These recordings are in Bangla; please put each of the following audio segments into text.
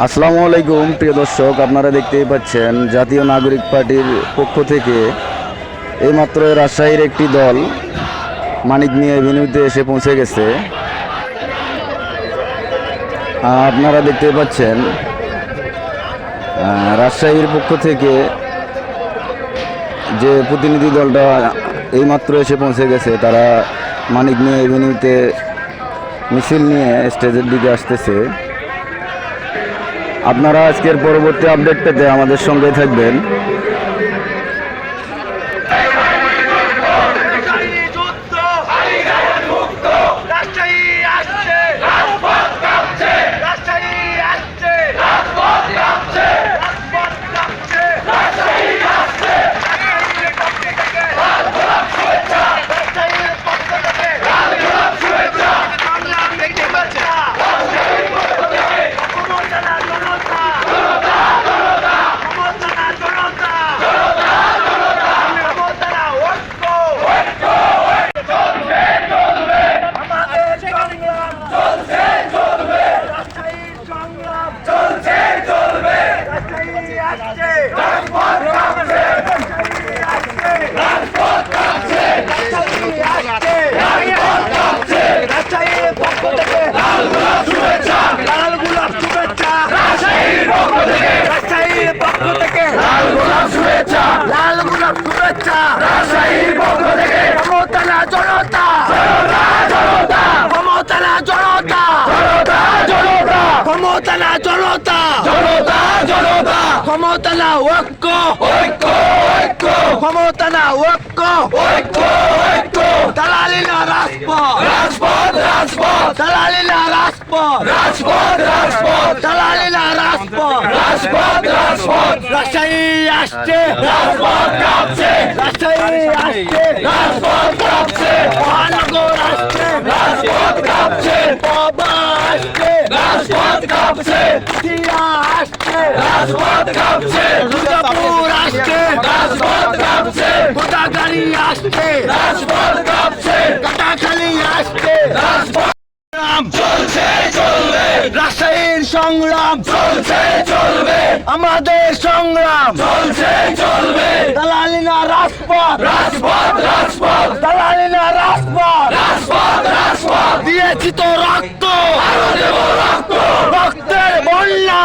আসসালামু আলাইকুম, প্রিয় দর্শক, আপনারা দেখতেই পাচ্ছেন জাতীয় নাগরিক পার্টির পক্ষ থেকে এইমাত্র রাজশাহীর একটি দল মানিক নিয়ে এভিনিউতে এসে পৌঁছে গেছে। আপনারা দেখতে পাচ্ছেন রাজশাহীর পক্ষ থেকে যে প্রতিনিধি দলটা এইমাত্র এসে পৌঁছে গেছে, তারা মানিক নিয়ে এভিনিউতে মিছিল নিয়ে স্টেজের দিকে আসতেছে। আপনারা আজকের পরবর্তী আপডেট পেতে আমাদের সঙ্গে থাকবেন রাজশাহী যুদ্ধ রাজশাহী আসছে রাজশাহী আসছে রাজপথ কাঁপছে রাজশাহীর পক্ষ থেকে রাজশাহীর পক্ষ থেকে বাংলা দেখতে পাচ্ছে ক্ষমতা না জনতা ক্ষমতা না জনতা ক্ষমতা না ঐক্য আমাদের সংগ্রাম চলছে চলবে রাজশাহীর সংগ্রাম চলছে চলবে রাজশাহী আসছে রাজপথ কাঁপছে রাজশাহী আসছে রাজপথ কাঁপছে রাজশাহী আসছে রাজপথ কাঁপছে রাজশাহীর পক্ষ থেকে লাল গোলাপ শুভেচ্ছা লাল গোলাপ শুভেচ্ছা রাজশাহীর পক্ষ থেকে রাজশাহীর পক্ষ থেকে লাল গোলাপ শুভেচ্ছা লাল শুভেচ্ছা রাজশাহীর পক্ষ থেকে না জনতা। জনতা না জনতা। জনতা জনতা। না জনতা। জনতা জনতা। না ঐক্য। ঐক্য ঐক্য। না ঐক্য। ঐক্য ঐক্য। দালালি না রাজপথ। রাজপথ রাজপথ। দালালি না রাজপথ। রাজপথ রাজপথ। দালালি না রাজপথ রাজপথ। রাজপথ রাজশাহী আসছে রাজশাহী আসছে মহানগর আসছে বাবা আসছে টিয়া আসছে দুর্গাপুর আসছে গোদাগাড়ি আসছে কাটাখালি আসছে চলছে রাজশাহীর সংগ্রাম। চলছে চলবে। আমাদের সংগ্রাম। চলছে চলবে। দালালিনা রাজপথ। রাজপথ রাজপথ। দালালিনা রাজপথ। রাজপথ রাজপথ। দিয়েছি তো রক্ত। আরও দেব রক্ত। রক্তের বন্যা।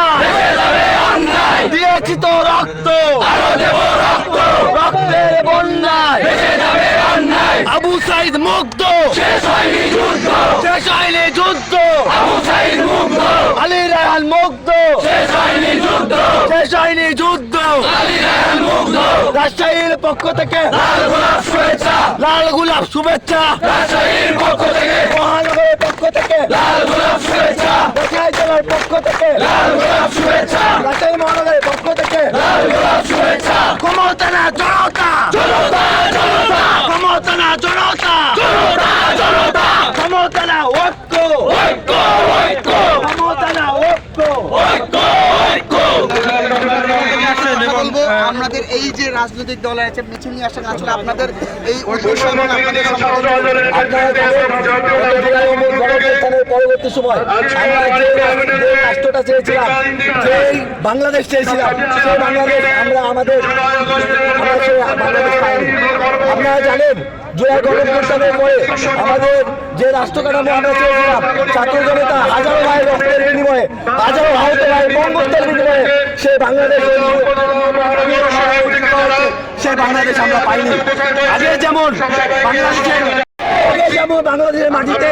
দিয়েছি তো রক্ত। আরও দেব রক্ত। রক্তের বন্যায়। আবু সাইদ মুগ্ধ। শেষ হয়নি যুদ্ধ। শেষ হয়নি মুগ্ধ। আলী রায়হান মুগ্ধ। শেষ হয়নি যুদ্ধ। শেষ হয়নি যুদ্ধ রাজশাহীর পক্ষ থেকে লাল গোলাপ শুভেচ্ছা। লাল গোলাপ শুভেচ্ছা রাজশাহীর পক্ষ থেকে মহানগরের পক্ষ থেকে লাল গোলাপ শুভেচ্ছা রাজশাহী জেলার পক্ষ থেকে লাল গোলাপ শুভেচ্ছা রাজশাহী মহানগরের পক্ষ থেকে লাল গোলাপ শুভেচ্ছা ক্ষমতা না জনতা জনতা জনতা ক্ষমতা না জনতা জনতা জনতা ক্ষমতা না ঐক্য ঐক্য ঐক্য ক্ষমতা না ঐক্য ঐক্য ঐক্য বলব আপনাদের এই যে রাজনৈতিক দল আছে মিছিল নিয়ে আসেন আসলে আপনাদের এই পরবর্তী সময় রাষ্ট্রটা চেয়েছিলাম যে বাংলাদেশ চেয়েছিলাম সেই বাংলাদেশ আমরা আমাদের আপনারা জানেন পরে আমাদের যে রাষ্ট্র কাঠামো আমরা চেয়েছিলাম ছাত্র জনতা হাজারো ভাই রক্তের বিনিময়ে হাজারো আহত বিনিময়ে সেই বাংলাদেশ বাংলাদেশ আমরা পাইনি। আগে যেমন বাংলাদেশের আগে যেমন বাংলাদেশের মাটিতে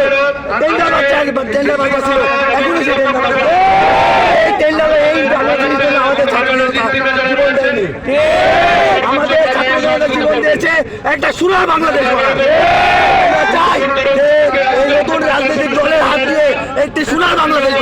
টেন্ডার বাচ্চা টেন্ডার বাচ্চা ছিল এখনও সে টেন্ডার বাচ্চা এই টেন্ডার এই বাংলাদেশের জন্য আমাদের ছাত্র জনতা জীবন দেয়নি। আমাদের ছাত্র জীবন দিয়েছে একটা সোনার বাংলাদেশ। চাই নতুন রাজনৈতিক দলের হাত দিয়ে একটি সোনার বাংলাদেশ